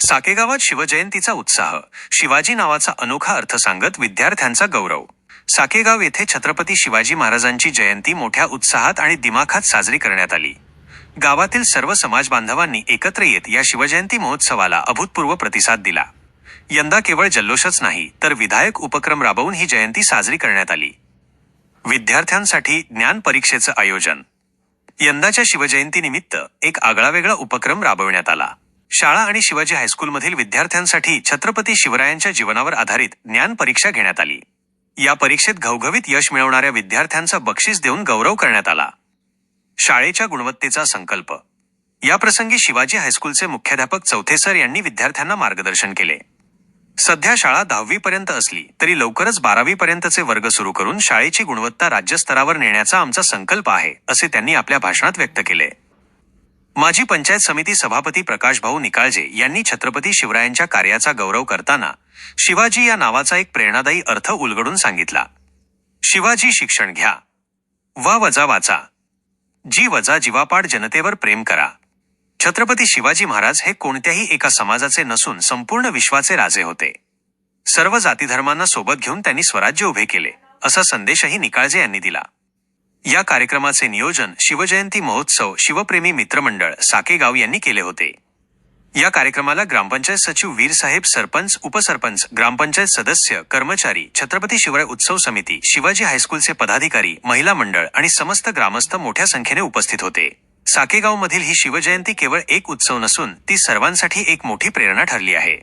साकेगावात शिवजयंतीचा उत्साह. शिवाजी नावाचा अनोखा अर्थ सांगत विद्यार्थ्यांचा गौरव. साकेगाव येथे छत्रपती शिवाजी महाराजांची जयंती मोठ्या उत्साहात आणि दिमाखात साजरी करण्यात आली. गावातील सर्व समाज बांधवांनी एकत्र येत या शिवजयंती महोत्सवाला अभूतपूर्व प्रतिसाद दिला. यंदा केवळ जल्लोषच नाही तर विधायक उपक्रम राबवून ही जयंती साजरी करण्यात आली. विद्यार्थ्यांसाठी ज्ञान परीक्षेचं आयोजन. यंदाच्या शिवजयंतीनिमित्त एक आगळावेगळा उपक्रम राबविण्यात आला. शाळा आणि शिवाजी हायस्कूलमधील विद्यार्थ्यांसाठी छत्रपती शिवरायांच्या जीवनावर आधारित ज्ञान परीक्षा घेण्यात आली. या परीक्षेत घवघवीत यश मिळवणाऱ्या विद्यार्थ्यांचा बक्षीस देऊन गौरव करण्यात आला. शाळेच्या गुणवत्तेचा संकल्प. या प्रसंगी शिवाजी हायस्कूलचे मुख्याध्यापक चौथे सर यांनी विद्यार्थ्यांना मार्गदर्शन केले. सध्या शाळा दहावीपर्यंत असली तरी लवकरच बारावीपर्यंतचे वर्ग सुरू करून शाळेची गुणवत्ता राज्यस्तरावर नेण्याचा आमचा संकल्प आहे असे त्यांनी आपल्या भाषणात व्यक्त केले. माजी पंचायत समिती सभापती प्रकाश भाऊ निकाळजे यांनी छत्रपती शिवरायांच्या कार्याचा गौरव करताना शिवाजी या नावाचा एक प्रेरणादायी अर्थ उलगडून सांगितला. शिवाजी शिक्षण घ्या. वा वजा वाचा. जी वजा जीवापाड जनतेवर प्रेम करा. छत्रपती शिवाजी महाराज हे कोणत्याही एका समाजाचे नसून संपूर्ण विश्वाचे राजे होते. सर्व जातीधर्मांना सोबत घेऊन त्यांनी स्वराज्य उभे केले असा संदेशही निकाळजे यांनी दिला. या कार्यक्रमाचे नियोजन शिवजयंती महोत्सव शिवप्रेमी मित्रमंडळ साकेगाव यांनी केले होते. या कार्यक्रमाला ग्रामपंचायत सचिव वीरसाहेब सरपंच उपसरपंच ग्रामपंचायत सदस्य कर्मचारी छत्रपती शिवराय उत्सव समिती शिवाजी हायस्कूलचे पदाधिकारी महिला मंडळ आणि समस्त ग्रामस्थ मोठ्या संख्येने उपस्थित होते. साकेगावमधील ही शिवजयंती केवळ एक उत्सव नसून ती सर्वांसाठी एक मोठी प्रेरणा ठरली आहे.